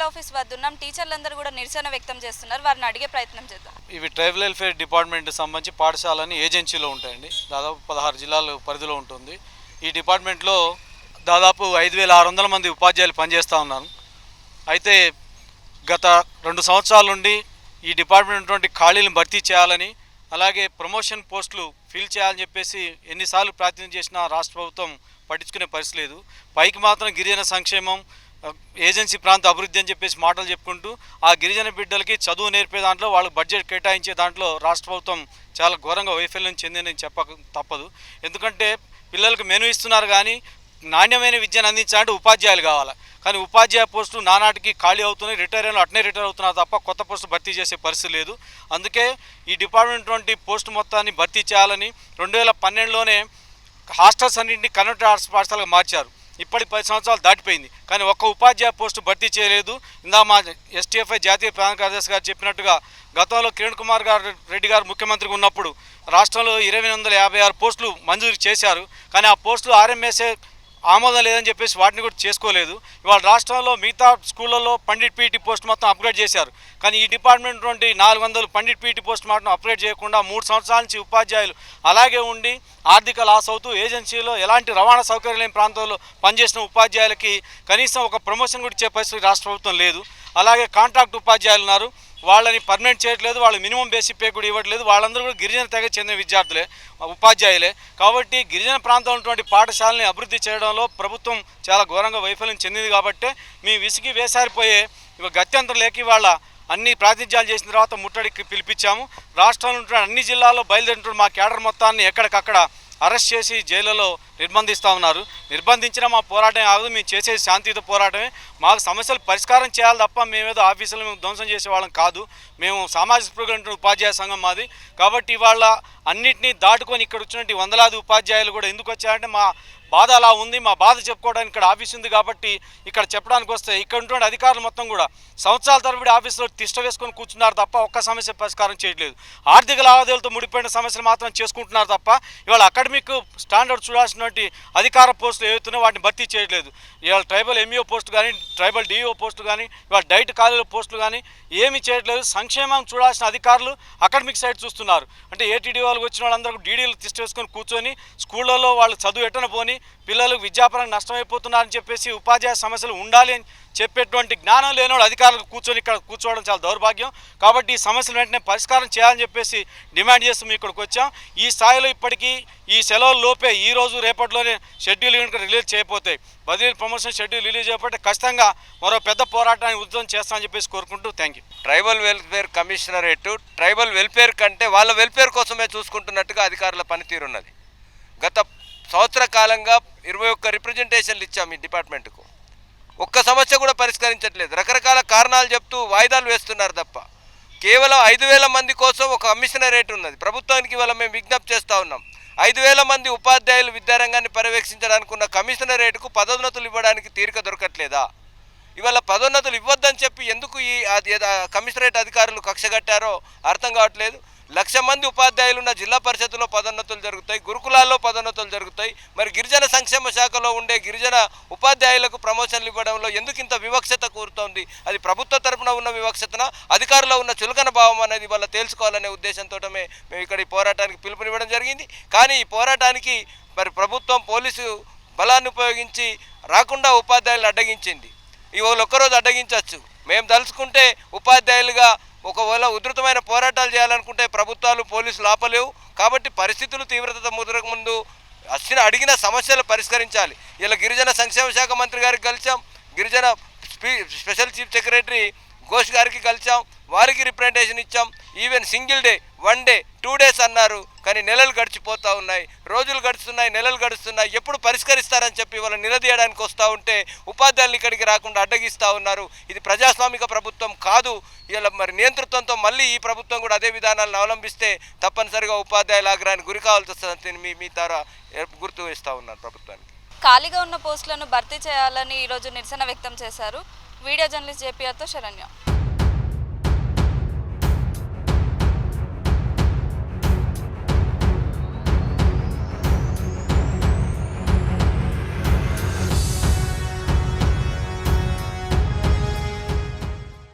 Tribal office వద్ద ఉన్నాం. టీచర్లందరూ కూడా నిరసన వ్యక్తం చేస్తున్నారు. వారిని అడిగే ప్రయత్నం చేద్దాం. ఇవి ట్రైబల్ వెల్ఫేర్ డిపార్ట్మెంట్ సంబంధించి పాఠశాలని ఏజెన్సీలో ఉంటాయండి. దాదాపు పదహారు జిల్లాల పరిధిలో ఉంటుంది. ఈ డిపార్ట్మెంట్లో దాదాపు ఐదు వేల ఆరు వందల మంది ఉపాధ్యాయులు పనిచేస్తూ ఉన్నారు. అయితే గత రెండు సంవత్సరాల నుండి ఈ డిపార్ట్మెంట్ ఉన్నటువంటి ఖాళీలను భర్తీ చేయాలని అలాగే ప్రమోషన్ పోస్టులు ఫిల్ చేయాలని చెప్పేసి ఎన్నిసార్లు ప్రాతినిధ్యం చేసినా రాష్ట్ర ప్రభుత్వం పట్టించుకునే పరిస్థితి లేదు. పైకి మాత్రం గిరిజన సంక్షేమం ఏజెన్సీ ప్రాంత అభివృద్ధి అని చెప్పేసి మాటలు చెప్పుకుంటూ ఆ గిరిజన బిడ్డలకి చదువు నేర్పే దాంట్లో వాళ్ళకి బడ్జెట్ కేటాయించే దాంట్లో రాష్ట్ర ప్రభుత్వం చాలా ఘోరంగా వైఫల్యం చెందిందని చెప్పక తప్పదు. ఎందుకంటే పిల్లలకు మెను ఇస్తున్నారు కానీ నాణ్యమైన విద్యను అందించాలంటే ఉపాధ్యాయులు కావాలి. కానీ ఉపాధ్యాయ పోస్టులు నానాటికి ఖాళీ అవుతున్నాయి రిటైర్ అయిన అట్నే రిటైర్ అవుతున్నారు తప్ప కొత్త పోస్టు భర్తీ చేసే పరిస్థితి లేదు. అందుకే ఈ డిపార్ట్మెంట్ వంటి పోస్టు మొత్తాన్ని భర్తీ చేయాలని రెండు వేల పన్నెండులోనే హాస్టల్స్ అన్నింటినీ కన్వర్టెడ్ ఆర్ట్స్ పాఠశాలకు మార్చారు. ఇప్పటి పది సంవత్సరాలు దాటిపోయింది. కానీ ఒక్క ఉపాధ్యాయ పోస్టు భర్తీ చేయలేదు. ఇందా మా ఎస్టీఎఫ్ఐ జాతీయ ప్రధాన కార్యదర్శి గారు చెప్పినట్టుగా గతంలో కిరణ్ కుమార్ గారు రెడ్డి గారు ముఖ్యమంత్రిగా ఉన్నప్పుడు రాష్ట్రంలో ఇరవై వందల యాభై ఆరు పోస్టులు మంజూరు చేశారు. కానీ ఆ పోస్టులు ఆర్ఎంఎస్ఏ ఆమోదం లేదని చెప్పేసి వాటిని కూడా చేసుకోలేదు. ఇవాళ రాష్ట్రంలో మిగతా స్కూళ్ళల్లో పండిట్ పీటీ పోస్ట్ మొత్తం అప్గ్రేడ్ చేశారు. కానీ ఈ డిపార్ట్మెంట్ నుండి నాలుగు వందలు పండిట్ పీటీ పోస్ట్ మాత్రం అప్గ్రేడ్ చేయకుండా మూడు సంవత్సరాల నుంచి ఉపాధ్యాయులు అలాగే ఉండి ఆర్థిక లాస్ అవుతూ ఏజెన్సీలో ఎలాంటి రవాణా సౌకర్యం లేని ప్రాంతాల్లో పనిచేసిన ఉపాధ్యాయులకి కనీసం ఒక ప్రమోషన్ కూడా ఇచ్చే పరిస్థితి రాష్ట్ర ప్రభుత్వం లేదు. అలాగే కాంట్రాక్ట్ ఉపాధ్యాయులు ఉన్నారు. వాళ్ళని పర్మనెంట్ చేయట్లేదు వాళ్ళు మినిమం బేసిక్ పే కూడా ఇవ్వట్లేదు. వాళ్ళందరూ కూడా గిరిజన తెగ చెందిన విద్యార్థులే ఉపాధ్యాయులే. కాబట్టి గిరిజన ప్రాంతంలో ఉన్నటువంటి పాఠశాలని అభివృద్ధి చేయడంలో ప్రభుత్వం చాలా ఘోరంగా వైఫల్యం చెందింది కాబట్టే మీ విసిగి వేసారిపోయే ఇవ గత్యంతరం లేక వాళ్ళ అన్ని ప్రాతినిధ్యాలు చేసిన తర్వాత ముట్టడికి పిలిపించాము. రాష్ట్రంలో ఉంటున్న అన్ని జిల్లాల్లో బయలుదేరిన మా కేడర్ మొత్తాన్ని ఎక్కడికక్కడ అరెస్ట్ చేసి జైలులో నిర్బంధిస్తూ ఉన్నారు. నిర్బంధించిన మా పోరాటం కాదు మేము చేసేది శాంతియుత పోరాటమే. మాకు సమస్యలు పరిష్కారం చేయాలి తప్ప మేమేదో ఆఫీసులు మేము ధ్వంసం చేసే వాళ్ళం కాదు. మేము సామాజిక స్పృహ ఉపాధ్యాయ సంఘం మాది. కాబట్టి ఇవాళ అన్నింటినీ దాటుకొని ఇక్కడ వచ్చినటువంటి వందలాది ఉపాధ్యాయులు కూడా ఎందుకు వచ్చారంటే మా బాధ అలా ఉంది మా బాధ చెప్పుకోవడానికి ఇక్కడ ఆఫీస్ ఉంది కాబట్టి ఇక్కడ చెప్పడానికి వస్తే ఇక్కడ ఉన్నటువంటి అధికారులు మొత్తం కూడా సంవత్సరాల తరబడి ఆఫీసులో తిష్ట వేసుకొని కూర్చున్నారు తప్ప ఒక్క సమస్య పరిష్కారం చేయట్లేదు. ఆర్థిక లావాదేవీలతో ముడిపోయిన సమస్యలు మాత్రం చేసుకుంటున్నారు తప్ప ఇవాళ అకాడమిక్ స్టాండర్డ్ చూడాల్సినటువంటి అధికార పోస్టులు ఏవైతున్నాయో వాటిని భర్తీ చేయట్లేదు. ఇవాళ ట్రైబల్ ఎంఈఓ పోస్టు కానీ ట్రైబల్ డిఈఓ పోస్టులు కానీ ఇవాళ డైట్ కాలేజీల పోస్టులు కానీ ఏమీ చేయట్లేదు. సంక్షేమం చూడాల్సిన అధికారులు అకాడమిక్ సైడ్ చూస్తున్నారు. అంటే ఏటీడీ వాళ్ళకి వచ్చిన వాళ్ళందరూ డీడీలు తిష్ట వేసుకొని కూర్చొని స్కూళ్ళల్లో వాళ్ళు చదువు ఎట్టన పోని పిల్లలు విద్యాపరంగా నష్టమైపోతున్నారని చెప్పేసి ఉపాధ్యాయ సమస్యలు ఉండాలి అని చెప్పేటువంటి జ్ఞానం లేనివాడు అధికారులు కూర్చొని ఇక్కడ కూర్చోవడం చాలా దౌర్భాగ్యం. కాబట్టి ఈ సమస్యలు వెంటనే పరిష్కారం చేయాలని చెప్పేసి డిమాండ్ చేస్తూ మేము ఇక్కడికి వచ్చాం. ఈ స్థాయిలో ఇప్పటికీ ఈ సెలవుల లోపే ఈ రోజు రేపటిలోనే షెడ్యూల్ కనుక రిలీజ్ చేయకపోతే బదిలీ ప్రమోషన్ షెడ్యూల్ రిలీజ్ చేయకపోతే ఖచ్చితంగా మరో పెద్ద పోరాటాన్ని ఉద్యమం చేస్తామని చెప్పేసి కోరుకుంటూ thank you tribal welfare commissionerate tribal welfare కంటే వాళ్ళ వెల్ఫేర్ కోసమే చూసుకుంటున్నట్టుగా అధికారుల పనితీరున్నది. గత సంవత్సర కాలంగా ఇరవై ఒక్క రిప్రజెంటేషన్లు ఇచ్చాం ఈ డిపార్ట్మెంట్కు. ఒక్క సమస్య కూడా పరిష్కరించట్లేదు. రకరకాల కారణాలు చెప్తూ వాయిదాలు వేస్తున్నారు తప్ప. కేవలం ఐదు వేల మంది కోసం ఒక కమిషనరేట్ ఉన్నది. ప్రభుత్వానికి ఇవాళ మేము విజ్ఞప్తి చేస్తూ ఉన్నాం. ఐదు వేల మంది ఉపాధ్యాయులు విద్యారంగాన్ని పర్యవేక్షించడానికి ఉన్న కమిషనరేట్కు పదోన్నతులు ఇవ్వడానికి తీరిక దొరకట్లేదా? ఇవాళ పదోన్నతులు ఇవ్వద్దని చెప్పి ఎందుకు ఈ అది- కమిషనరేట్ అధికారులు కక్షగట్టారో అర్థం కావట్లేదు. లక్ష మంది ఉపాధ్యాయులు ఉన్న జిల్లా పరిషత్తులో పదోన్నతులు జరుగుతాయి గురుకులాల్లో పదోన్నతులు జరుగుతాయి. మరి గిరిజన సంక్షేమ శాఖలో ఉండే గిరిజన ఉపాధ్యాయులకు ప్రమోషన్లు ఇవ్వడంలో ఎందుకు ఇంత వివక్షత కూరుతోంది? అది ప్రభుత్వ తరపున ఉన్న వివక్షతన? అధికారులో ఉన్న చులకన భావం అనేది వాళ్ళ తేల్చుకోవాలనే ఉద్దేశంతో మేము ఇక్కడ ఈ పోరాటానికి పిలుపునివ్వడం జరిగింది. కానీ ఈ పోరాటానికి మరి ప్రభుత్వం పోలీసు బలాన్ని ఉపయోగించి రాకుండా ఉపాధ్యాయులను అడ్డగించింది. ఇవాళ ఒక్కరోజు అడ్డగించవచ్చు మేము తలుచుకుంటే ఉపాధ్యాయులుగా ఒకవేళ ఉధృతమైన పోరాటాలు చేయాలనుకుంటే ప్రభుత్వాలు పోలీసులు ఆపలేవు. కాబట్టి పరిస్థితులు తీవ్రత ముదరక ముందు వచ్చిన అడిగిన సమస్యలు పరిష్కరించాలి. ఇలా గిరిజన సంక్షేమ శాఖ మంత్రి గారికి కలిసాం. గిరిజన స్పీ స్పెషల్ చీఫ్ సెక్రటరీ ఘోష్ గారికి కలిసాం. వారికి రిప్రజెంటేషన్ ఇచ్చాం. Even single day one day two days అన్నారు. కానీ నెలలు గడిచిపోతూ ఉన్నాయి. రోజులు గడుస్తున్నాయి నెలలు గడుస్తున్నాయి. ఎప్పుడు పరిష్కరిస్తారని చెప్పి వాళ్ళు నిలదీయడానికి వస్తూ ఉంటే ఉపాధ్యాయులు ఇక్కడికి రాకుండా అడ్డగిస్తూ ఉన్నారు. ఇది ప్రజాస్వామిక ప్రభుత్వం కాదు. ఇలా మరి నియంతృత్వంతో మళ్ళీ ఈ ప్రభుత్వం కూడా అదే విధానాలను అవలంబిస్తే తప్పనిసరిగా ఉపాధ్యాయుల ఆగ్రహానికి గురి కావాల్సి వస్తుందని మీ మీ ద్వారా గుర్తు వేస్తూ ఉన్నారు ప్రభుత్వానికి. ఖాళీగా ఉన్న పోస్టులను భర్తీ చేయాలని ఈరోజు నిరసన వ్యక్తం చేశారు. వీడియో జర్నలిస్ట్ జేపీఆర్తో శరణ్య.